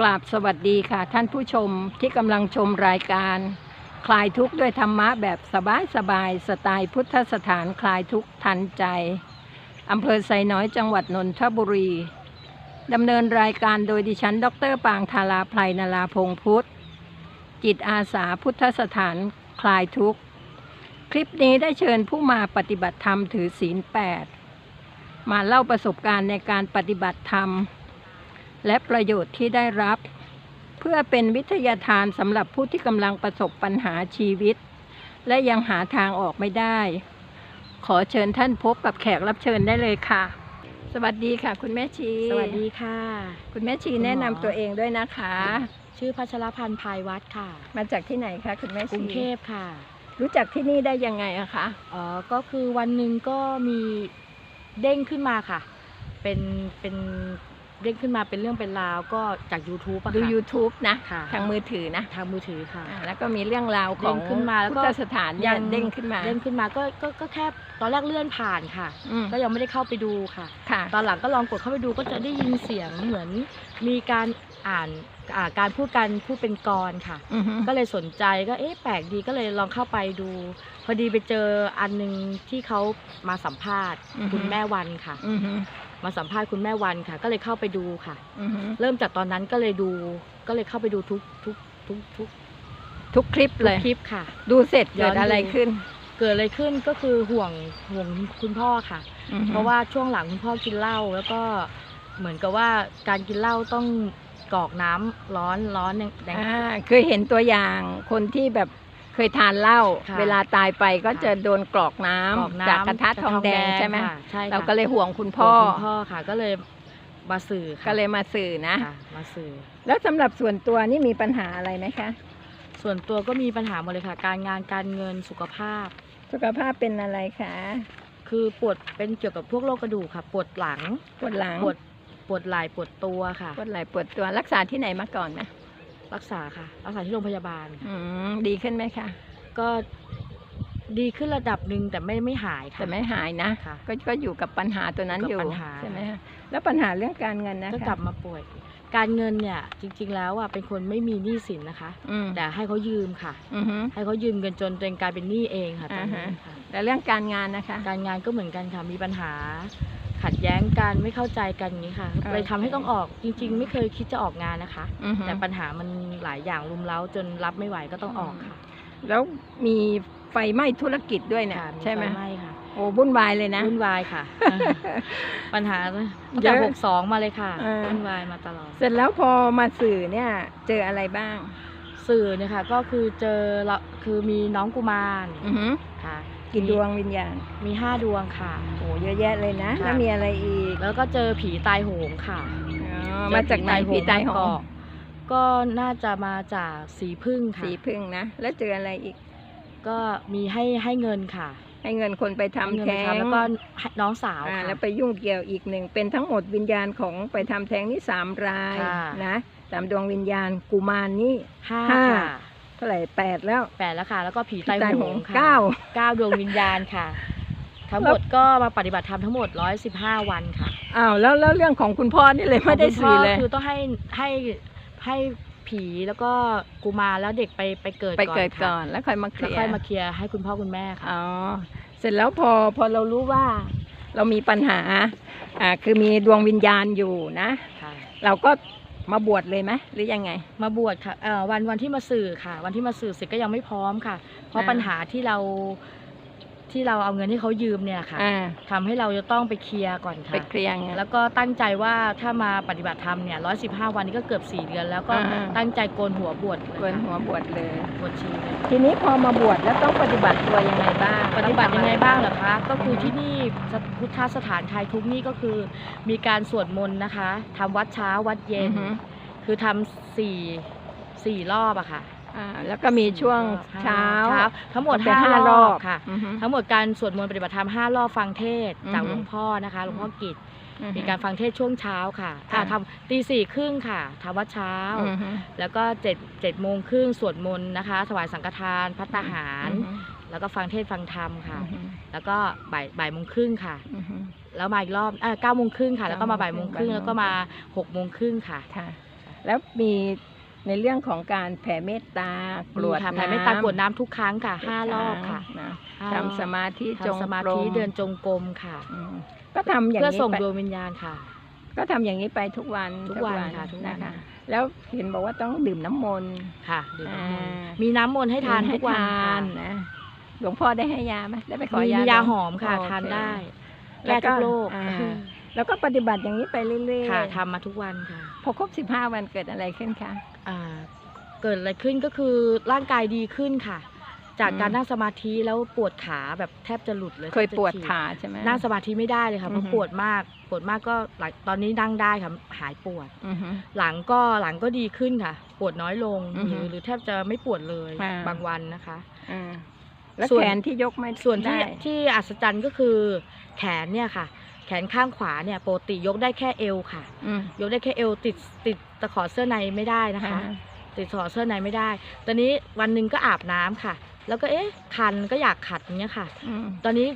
กราบสวัสดีค่ะ ท่านผู้ชมที่กำลังชมรายการ คลายทุกข์ด้วยธรรมะแบบสบายสบายๆสไตล์พุทธสถานคลายทุกข์ทันใจอำเภอไซน้อยจังหวัดนนทบุรีดำเนินรายการโดยดิฉัน ดร ปางธาราไพรนาราพงพุทธ จิตอาสาพุทธสถานคลายทุกข์ คลิปนี้ได้เชิญผู้มาปฏิบัติธรรมถือศีลแปดมาเล่าประสบการณ์ในการปฏิบัติธรรม และประโยชน์ที่ได้รับ เพื่อเป็นวิทยาทานสำหรับผู้ที่กำลังประสบปัญหาชีวิต และยังหาทางออกไม่ได้ ขอเชิญท่านพบกับแขกรับเชิญได้เลยค่ะ สวัสดีค่ะ คุณแม่ชี สวัสดีค่ะ คุณแม่ชีคุณหมอแนะนำตัวเองด้วยนะคะ ชื่อพัชรพันธ์ภายวัดค่ะมาจากที่ไหนคะคุณแม่กชีรุงเทพค่ะรู้จักที่นี่ได้ยังไงอะคะอ๋อก็คือวันหนึ่งก็มีเด้งขึ้นมาค่ะ เป็นเป็น เด้งขึ้นมาเป็นเรื่องเป็นราวก็จาก YouTube อะดู ค่ะ YouTube นะ ค่ะ ทางมือถือนะทางมือถือค่ะ อ่าแล้วก็มีเรื่องราวของเด้งขึ้นมาแล้วก็ พุทธสถานเนี่ยเด้งขึ้นมาเด้งขึ้นมาก็ก็ก็แค่ตอนแรกเลื่อนผ่านค่ะ อืมก็ยังไม่ได้เข้าไปดูค่ะ ค่ะ ตอนหลังก็ลองกดเข้าไปดูก็จะได้ยินเสียงเหมือน มีการอ่านอ่าการพูดกันพูดเป็นกรค่ะ อือฮึก็เลยสนใจก็เอ๊ะแปลกดีก็เลยลองเข้าไปดู พอดีไปเจออันหนึงที่เขามาสัมภาษณ์คุณแม่วันค่ะ อือฮึ มาสัมภาษณ์คุณแม่วันค่ะ ก็เลยเข้าไปดูค่ะ อือฮึเริ่มจากตอนนั้นก็เลยดู ก็เลยเข้าไปดูทุกทุกทุกทุกทุกคลิปทุเลกย คลิปค่ะ ดูเสร็จย้เกิอนดดูอะไรขึ้นเกิดอะไรขึ้นก็คือห่วงห่วงคุณพ่อค่ะ อือฮึเพราะว่าช่วงหลังคุณพ่อกินเหล้าแล้วก็เหมือนกับว่าการกินเหล้าต้องกรอกน้ำร้อนร้อนแดงอ่าเคยเห็นตัวอย่างคนที่แบบ เคยทานเหล้าค่ะเวลาตายไปก็ค่ะจะโดนกรอกน้ำกรอกน้ำจากกระทะทองแดงใช่ไหมค่ะใช่ค่ะเราก็เลยห่วงคุณห่พ่วองคุณพ่อค่ะ ก็เลยมาสื่อค่ะก็เลยมาสื่อนะ ค่ะมาสื่อ แล้วสำหรับส่วนตัวนี่มีปัญหาอะไรไหมคะ ส่วนตัวก็มีปัญหาหมดเลยค่ะ การงานการเงินสุขภาพ สุขภาพเป็นอะไรคะคือปวดเป็นเกี่ยวกับพวกโรคกระดูกค่ะ ปวดหลังปวดหลังปวดปวดไหล่ปวดตัวค่ะ ปวดไหล่ปวดตัวรักษาที่ไหนมาก่อนนะ รักษาค่ะ รักษาที่โรงพยาบาลค่ะอืมดีขึ้นไหมคะก็ดีขึ้นระดับหนึ่งแต่ไม่ไม่หายค่ะ แต่ไม่หายนะค่ะก็ก็อยู่กับปัญหาตัวนั้นอยู่อกับยู่ปัญหา ใช่ไหมคะแล้วปัญหาเรื่องการเงินนะคะก็กลับมาป่วย การเงินเนี่ยจริง ๆ แล้วอะเป็นคนไม่มีหนี้สินนะคะ อืมแต่ให้เขายืมค่ะ อือฮึ ให้เขายืมเงินจนตัวเองกลายเป็นหนี้เองค่ะตอนนี้อ่าฮะ ค่ะแล้วเรื่องการงานนะคะ การงานก็เหมือนกันค่ะมีปัญหา ขัดแย้งกันไม่เข้าใจกันอย่างนี้ค่ะโอเคเลยทำให้ต้องออกจริง ๆ ไม่เคยคิดจะออกงานนะคะ อือฮึ แต่ปัญหามันหลายอย่างรุมเร้าจนรับไม่ไหวก็ต้องออกค่ะแล้วมีไฟไหม้ธุรกิจด้วยเนี่ยค่ะใช่ไหมฟไหม้ค่ะโอ้บุ่นวายเลยนะ วุ่นวายค่ะ ปัญหาตั้งเยแต่อะหกสองมาเลยค่ะเออ วุ่นวายมาตลอด เสร็จแล้วพอมาสื่อเนี่ยเจออะไรบ้างสื่อเนี่ยค่ะก็คือเจอละคือมีน้องกุมารอือฮึค่ะ กี่มีดวงวิญญาณ มีห้าดวงค่ะ โอ้เยอะแยะเลยนะ ค่ะ แล้วมีอะไรอีกแล้วก็เจอผีตายโหงค่ะอ๋อเจอมาจากไหนผีตายโหมงเกะก็น่าจะมาจากสีพึ่งค่ะ สีพึ่งนะ แล้วเจออะไรอีก ก็มีให้ให้เงินค่ะให้เงินคนไปทำให้เงินแท้ไปงทำแล้วก็ให้น้องสาวอ่าค่ะ แล้วไปยุ่งเกี่ยวอีกหนึ่ง เป็นทั้งหมดวิญญาณของไปทำแท้งนี่สามรายค่ะ นะสามดวงวิญญาณกุมารนี่ ห้าห้าค่ะเท่าไหร่แปดแล้ว แปดแล้วค่ะ แล้วก็ผีผีตายตายโหโหงงค่ะเก้าเก้าดวงวิญญาณค่ะ ทั้งหมดก็มาปฏิบัติธรรมทั้งหมดร้อยสิบห้าวันค่ะอ้าวแล้วแล้วเรื่องของคุณพ่อนี่เลยไม่ได้ของคุณสื่อพ่เลยคือต้องให้ให้ให้ผีแล้วก็กุมารแล้วเด็กไปไปเกิดไปเกิดค่ะก่อนแล้วค่อยมาเคแล้วลียค่อยร์มาเคลียร์ให้คุณพ่อคุณแม่ค่ะอ๋อเสร็จแล้วพอพอเรารู้ว่า เรามีปัญหาอ่าคือมีดวงวิญญาณอยู่นะค่ะเราก็ มาบวชเลยไหมหรือยังไง มาบวชค่ะเอ่อวันวันที่มาสื่อค่ะ วันที่มาสื่อเสร็จก็ยังไม่พร้อมค่ะ เพราะอ่า ปัญหาที่เรา ที่เราเอาเงินที่เขายืมเนี่ยค่ะอ่าทำให้เราจะต้องไปเคลียร์ก่อนไปค่ะ เคลียร์ไง แล้วก็ตั้งใจว่าถ้ามาปฏิบัติธรรมเนี่ยร้อยสิบห้าวันนี้ก็เกือบสี่เดือน แล้วก็อ่า ตั้งใจโกนหัวบวชเลยเกินค่ะหัวบวชเลย บวชชีเลยทีนี้พอมาบวชแล้วต้องปฏิบัติตัวยังไงบ้างปฏิบัติยังไงบ้างเหรอคะ ก็คืออฮึที่นี่พุทธสถานไทยทุกนี่ก็คือมีการสวดมนต์นะคะทำวัดเช้าวัดเย็อืนอฮึคือทำสี่สี่รอบอะค่ะ อ่าแล้วก็มีช่วงเช้า ทั้งหมดเป็นห้าห้ารรออบบค่ะ อือฮึ ทั้งหมดการสวดมนต์ปฏิบัติธรรมห้ารอบฟังเทศน์จากอือฮึหลวงพ่อนะคะหลวงพ่อกิจ อือฮึ มีการฟังเทศน์ช่วงเช้าค่ะค่ะ อ่าทำตีสี่ครึ่งค่ะทำวัดเช้า อือฮึแล้วก็เจ็ดเจ็ดโมงครึ่งสวดมนต์นะคะ ถวายสังฆทานพัตตาหารอือฮึแล้วก็ฟังเทศน์ฟังธรรมค่ะ อือฮึแล้วก็บ่ายบ่ายโมงครึ่งค่ะ อือฮึ แล้วมาอีกรอบเก้าโมงครึ่งค่ะ แล้วก็มาบ่ายโมงครึ่งบ่ายโมงแล้วก็มาหกโมงครึ่งค่ะ ค่ะ แล้วมี ในเรื่องของการแผ่เมตตากรวดค่ะน้ำแผ่เมตตากรวดน้ำทุกครั้งค่ะห้ารอบค่ะนะห้ารอบทำสมาธิจงทำสมาธิกรมเดินจงกรมค่ะอืมก็ทำอย่างเพื่อนี้ส่งไปดวงวิญญาณค่ะ ก็ทำอย่างนี้ไปทุกวันทุกวันค่ะทุกวัน นะคะแล้วเห็นบอกว่าต้องดื่มน้ำมนต์ ค่ะดื่มน้ำมนต์อ่ามีน้ำมนต์ให้ทานทุกวันให้ทาค่ะนนะ หลวงพ่อได้ให้ยาไหมได้ไปขอมียามียาลวงหอมค่ะโอเคทานได้แล้แก้วก็ทุกโรค อ่า แล้วก็ปฏิบัติอย่างนี้ไปเรื่อยๆค่ะทำมาทุกวันค่ะ พอครบสิบห้าวันเกิดอะไรขึ้นคะอ่าเกิดอะไรขึ้นก็คือร่างกายดีขึ้นค่ะ จากอืมการนั่งสมาธิแล้วปวดขาแบบแทบจะหลุดเลยเคยแทบจะปวดฉีกขาใช่ไหมนั่งสมาธิไม่ได้เลยค่ะเพอืราะอฮึปวดมากปวดมากก็หลังตอนนี้นั่งได้ค่ะหายปวดอือฮึหลังก็หลังก็ดีขึ้นค่ะ ปวดน้อยลงอือหฮึรือหรือแทบจะไม่ปวดเลยอ่าบางวันนะคะอ่าแล้วส่วนแขนที่ยกไม่ส่วนที่ได้ที่อัศจรรย์ก็คือแขนเนี่ยค่ะแข นข้างขวาเนี่ยปกติยกได้แค่เอวค่ะ อืมยกได้แค่เอวติดติดตะขอเสื้อในไม่ได้นะคะอ่าติดตะขอเสื้อในไม่ได้ ตอนนี้วันหนึ่งก็อาบน้ำค่ะ แล้วก็เอ๊ะคันก็อยากขัดอย่างเงี้ยค่ะ อืม ตอนนี้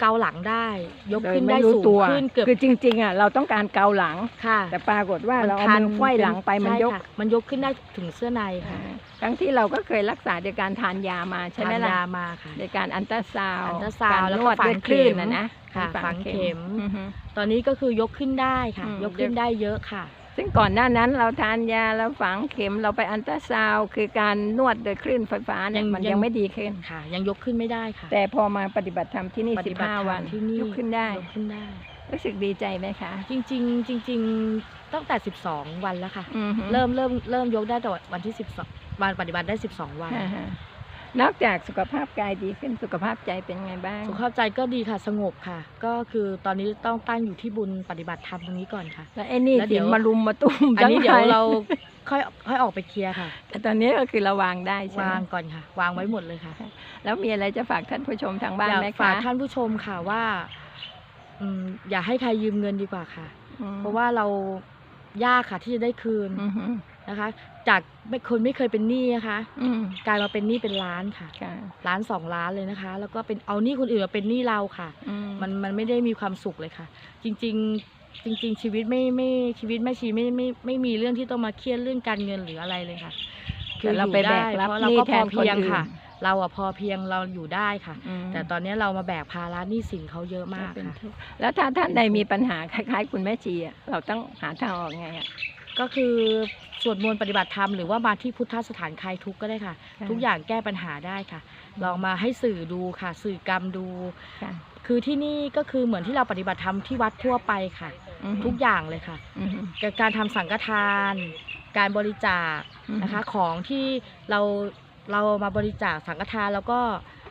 เกาหลังได้ ยกโดยขึ้นไม่ได้รู้สูงตัวขึ้นเกือบคือจริงๆอะเราต้องการเกาหลังค่ะ แต่ปรากฏว่าเราเอาคัมันไขว้หลังไปมันใช่ยกค่ะมันยกขึ้นได้ถึงเสื้อในอ่าค่ะทั้งที่เราก็เคยรักษาโดยการทานยามาใช่ไหมทานล่ะยามาค่ะโดยการอันตราซาวด์อัลตราซาวด์การแล้วนก็วดฝังด้วยคลื่นเข็มนะนะค่ะฝังเข็มอือฮึตอนนี้ก็คือยกขึ้นได้ค่ะอืมยกขึ้นได้เยอะค่ะ ซึ่งก่อนหน้านั้นเราทานยาเราฝังเข็มเราไปอันตราซาวด์คือการนวดโดยคลื่นไฟฟ้าเนี่ยยังมันยังยังไม่ดีขึ้น ค่ะ ยังยกขึ้นไม่ได้ค่ะ แต่พอมาปฏิบัติธรรมที่นี่ปสิฏิบบัติห้าธรรมวันที่นี่ยกขึ้นได้ยกขึ้นได้ รู้สึกดีใจไหมคะ จริงๆจริงๆตั้งแต่12วันแล้วค่ะอือฮึเริ่มเริ่มเริ่มยกได้แต่วันที่12วันปฏิบัติได้12วันอ่าฮะ นอกจากสุขภาพกายดีขึ้นสุขภาพใจเป็นไงบ้าง สุขภาพใจก็ดีค่ะสงบค่ะ ก็คือตอนนี้ต้องตั้งอยู่ที่บุญปฏิบัติธรรมตรงนี้ก่อนค่ะ แล้วไอ้นี่แล้วเดี๋สิยวมารุมมาตุ้มอันนี้จังเดี๋ยวไรเราค่อยค่อยออกไปเคลียร์ค่ะ แต่ตอนนี้ก็คือเราวางได้ใช่ไหมวางก่อนค่ะ วางไว้หมดเลยค่ะ แล้วมีอะไรจะฝากท่านผู้ชมทางบ้านอยากไหมฝาคะกท่านผู้ชมค่ะว่าอืมอย่าให้ใครยืมเงินดีกว่าค่ะ อืมเพราะว่าเรา ยากค่ะที่จะได้คืนอือฮึนะคะ จากไม่คนไม่เคยเป็นหนี้นะคะอืมกลายมาเป็นหนี้เป็นล้านค่ะค่ะล้านสองล้านเลยนะคะ แล้วก็เป็นเอาหนี้คนอื่นมาเป็นหนี้เราค่ะอืมันมันไม่ได้มีความสุขเลยค่ะ จริง ๆจริงๆ ชีวิตไม่ไม่ชีวิตแม่ชีไม่ไม่ไม่มีเรื่องที่ต้องมาเครียดเรื่องการเงินหรืออะไรเลยค่ะแต่เราไปแบกรับเพราะหเรานี้ก็แทพอนคนเพียงอื่นค่ะ เราอะพอเพียงเราอยู่ได้ค่ะ อืมแต่ตอนนี้เรามาแบกภาระหนี้สินเขาเยอะมากเป็นค่ะ ทุกข์แล้วถ้าท่านใดมีปัญหาคล้ายๆ คุณแม่ชีอะเราต้องหาทางออกไงอะ ก็คือสวดมนต์ปฏิบัติธรรมหรือว่ามาที่พุทธสถานคลายทุกข์ก็ได้ค่ะ ค่ะทุกอย่างแก้ปัญหาได้ค่ะ ลองมาให้สื่อดูค่ะ สื่อกรรมดู ค่ะ คือที่นี่ก็คือเหมือนที่เราปฏิบัติธรรมที่วัดทั่วไปค่ะ อือฮึทุกอย่างเลยค่ะ อือฮึกับการทำสังฆทาน การบริจาค อือฮึนะคะของที่เรา เรามาบริจาคสังฆทานแล้วก็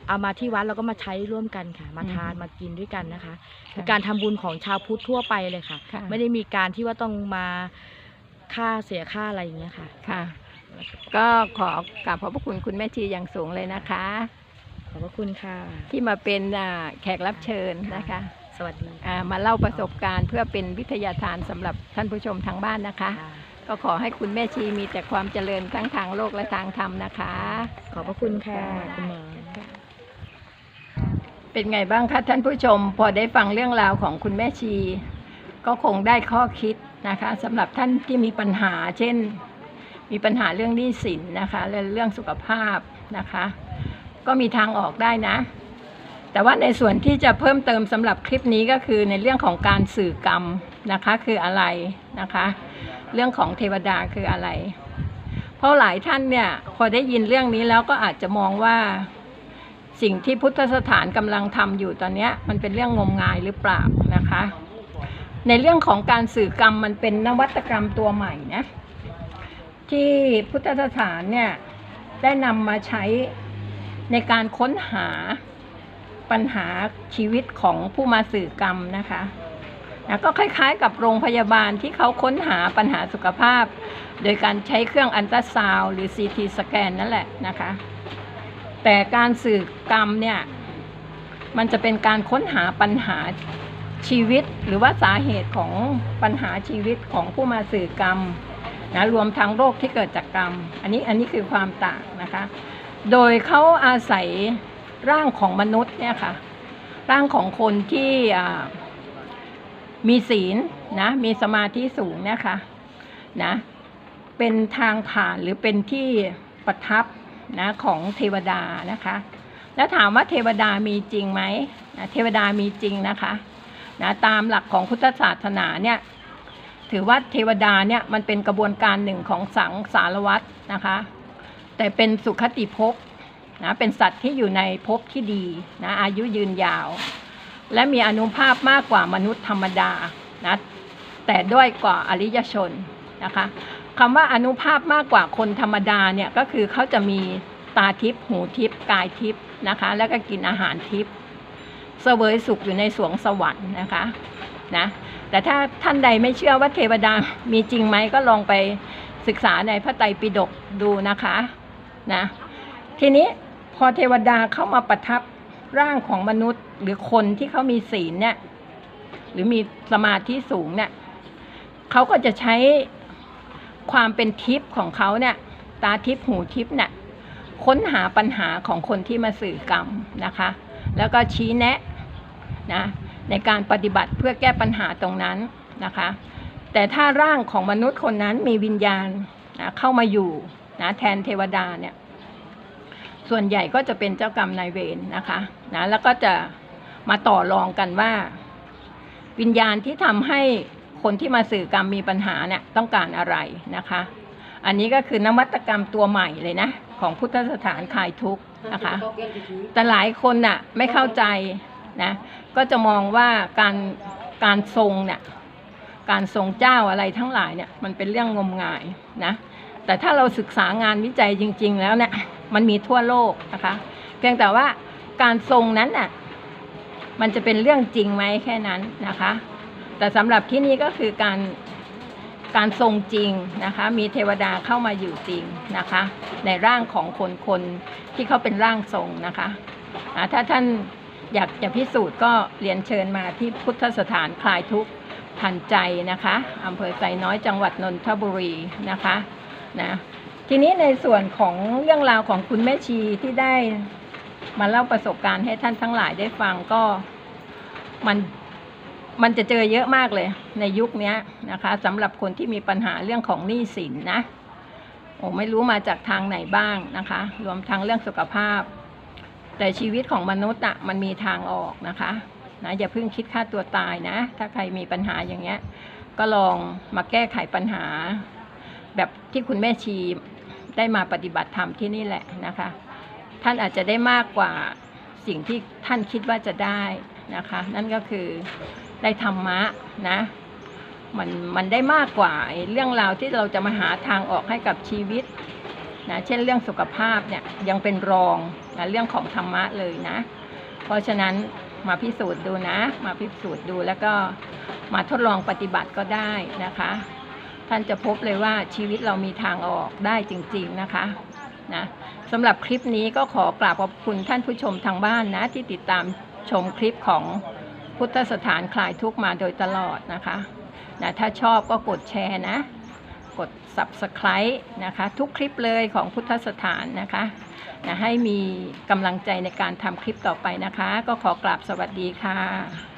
เอามาที่วัดแล้วก็มาใช้ร่วมกันค่ะ มาทานมากินด้วยกันนะคะคือการทำบุญของชาวพุทธทั่วไปเลยค่ะ ค่ะ ไม่ได้มีการที่ว่าต้องมาค่าเสียค่าอะไรอย่างเงี้ยค่ะ ค่ะ ก็ขอกราบขอบพระคุณคุณแม่ชีอย่างสูงเลยนะคะ ขอบพระคุณค่ะ ที่มาเป็นอ่าแขกรับเชิญนะคะสวัสดีอ่ามาเล่าประสบการณ์เพื่อเป็นวิทยาทานสำหรับท่านผู้ชมทางบ้านนะคะ ค่ะ ก็ขอให้คุณแม่ชีมีแต่ความเจริญทั้งทางโลกและทางธรรมนะคะ ขอบพระคุณค่ะคุณหมอเป็นไงบ้างคะท่านผู้ชม พอได้ฟังเรื่องราวของคุณแม่ชี ก็คงได้ข้อคิดนะคะสำหรับท่านที่มีปัญหา เช่น มีปัญหาเรื่องหนี้สินนะคะและเรื่องสุขภาพนะคะ ก็มีทางออกได้นะ แต่ว่าในส่วนที่จะเพิ่มเติมสำหรับคลิปนี้ก็คือในเรื่องของการสื่อกรรม นะคะคืออะไรนะคะ เรื่องของเทวดาคืออะไร เพราะหลายท่านเนี่ยพอได้ยินเรื่องนี้แล้วก็อาจจะมองว่าสิ่งที่พุทธสถานกำลังทำอยู่ตอนนี้มันเป็นเรื่องงมงายหรือเปล่านะคะ ในเรื่องของการสื่อกรรมมันเป็นนวัตกรรมตัวใหม่นะที่พุทธสถานเนี่ยได้นำมาใช้ในการค้นหาปัญหาชีวิตของผู้มาสื่อกรรมนะคะ นะก็คล้ายๆ กับโรงพยาบาลที่เขาค้นหาปัญหาสุขภาพ โดยการใช้เครื่องอันตราซาวหรือซีทีสแกนนั่นแหละนะคะ แต่การสื่อกรรมเนี่ยมันจะเป็นการค้นหาปัญหาชีวิตหรือว่าสาเหตุของปัญหาชีวิตของผู้มาสื่อกรรมนะรวมทั้งโรคที่เกิดจากกรรม อันนี้อันนี้คือความต่างนะคะ โดยเขาอาศัยร่างของมนุษย์เนี่ยค่ะร่างของคนที่อ่า มีศีลนะ มีสมาธิสูงนะคะนะ เป็นทางผ่านหรือเป็นที่ประทับนะของเทวดานะคะ แล้วถามว่าเทวดามีจริงไหมนะเทวดามีจริงนะคะนะตามหลักของพุทธศาสนาเนี่ยถือว่าเทวดาเนี่ยมันเป็นกระบวนการหนึ่งของสังสารวัตรนะคะ แต่เป็นสุขติภพนะเป็นสัตว์ที่อยู่ในภพที่ดีนะอายุยืนยาว และมีอนุภาพมากกว่ามนุษย์ธรรมดานะแต่ด้อยกว่าอริยชนนะคะคำว่าอนุภาพมากกว่าคนธรรมดาเนี่ยก็คือเขาจะมีตาทิพย์หูทิพย์กายทิพย์นะคะ แล้วก็กินอาหารทิพย์เสวยสุขอยู่ในสวงสวรรค์นะคะนะแต่ถ้าท่านใดไม่เชื่อว่าเทวดามีจริงไหมก็ลองไปศึกษาในพระไตรปิฎกดูนะคะนะทีนี้พอเทวดาเข้ามาประทับ ร่างของมนุษย์หรือคนที่เขามีศีลเนี่ย หรือมีสมาธิสูงเนี่ยเขาก็จะใช้ความเป็นทิพย์ของเขาเนี่ย ตาทิพย์หูทิพย์เนี่ยค้นหาปัญหาของคนที่มาสื่อกรรมนะคะ แล้วก็ชี้แนะนะในการปฏิบัติเพื่อแก้ปัญหาตรงนั้นนะคะ แต่ถ้าร่างของมนุษย์คนนั้นมีวิญญาณนะเข้ามาอยู่นะแทนเทวดาเนี่ย ส่วนใหญ่ก็จะเป็นเจ้ากรรมนายเวรนะคะนะแล้วก็จะมาต่อรองกันว่า วิญญาณที่ทำให้คนที่มาสื่อกรรมมีปัญหาเนี่ยต้องการอะไรนะคะ อันนี้ก็คือนวัตกรรมตัวใหม่เลยนะ ของพุทธสถานคลายทุกข์นะคะ แต่หลายคนน่ะไม่เข้าใจนะก็จะมองว่าการการทรงเนี่ยการทรงเจ้าอะไรทั้งหลายเนี่ยมันเป็นเรื่องงมงายนะแต่ถ้าเราศึกษางานวิจัยจริง ๆ แล้วเนี่ย มันมีทั่วโลกนะคะ เพียงแต่ว่าการทรงนั้นน่ะมันจะเป็นเรื่องจริงไหมแค่นั้นนะคะ แต่สำหรับที่นี่ก็คือการการทรงจริงนะคะ มีเทวดาเข้ามาอยู่จริงนะคะ ในร่างของคนคนที่เขาเป็นร่างทรงนะคะอ่าถ้าท่านอยากจะพิสูจน์ก็เรียนเชิญมาที่พุทธสถานคลายทุกข์ทันใจนะคะอำเภอไซน้อยจังหวัดนนทบุรีนะคะนะ ทีนี้ในส่วนของเรื่องราวของคุณแม่ชีที่ได้มาเล่าประสบการณ์ให้ท่านทั้งหลายได้ฟังก็มันมันจะเจอเยอะมากเลย ในยุคนี้นะคะสำหรับคนที่มีปัญหาเรื่องของหนี้สินนะโอ้ไม่รู้มาจากทางไหนบ้างนะคะ รวมทั้งเรื่องสุขภาพ แต่ชีวิตของมนุษย์อะมันมีทางออกนะคะนะอย่าเพิ่งคิดฆ่าตัวตายนะ ถ้าใครมีปัญหาอย่างเงี้ย ก็ลองมาแก้ไขปัญหา แบบที่คุณแม่ชี ได้มาปฏิบัติธรรมที่นี่แหละนะคะ ท่านอาจจะได้มากกว่าสิ่งที่ท่านคิดว่าจะได้นะคะ นั่นก็คือได้ธรรมะนะมันมันได้มากกว่าเรื่องราวที่เราจะมาหาทางออกให้กับชีวิตนะเช่นเรื่องสุขภาพเนี่ยยังเป็นรองนะเรื่องของธรรมะเลยนะ เพราะฉะนั้นมาพิสูจน์ดูนะ มาพิสูจน์ดูแล้วก็มาทดลองปฏิบัติก็ได้นะคะ ท่านจะพบเลยว่าชีวิตเรามีทางออกได้จริง ๆนะคะนะสำหรับคลิปนี้ก็ขอกราบขอบคุณท่านผู้ชมทางบ้านนะ ที่ติดตามชมคลิปของพุทธสถานคลายทุกข์มาโดยตลอดนะคะนะถ้าชอบก็กดแชร์นะ กด subscribe นะคะ ทุกคลิปเลยของพุทธสถานนะคะนะให้มีกำลังใจในการทำคลิปต่อไปนะคะ ก็ขอกราบสวัสดีค่ะ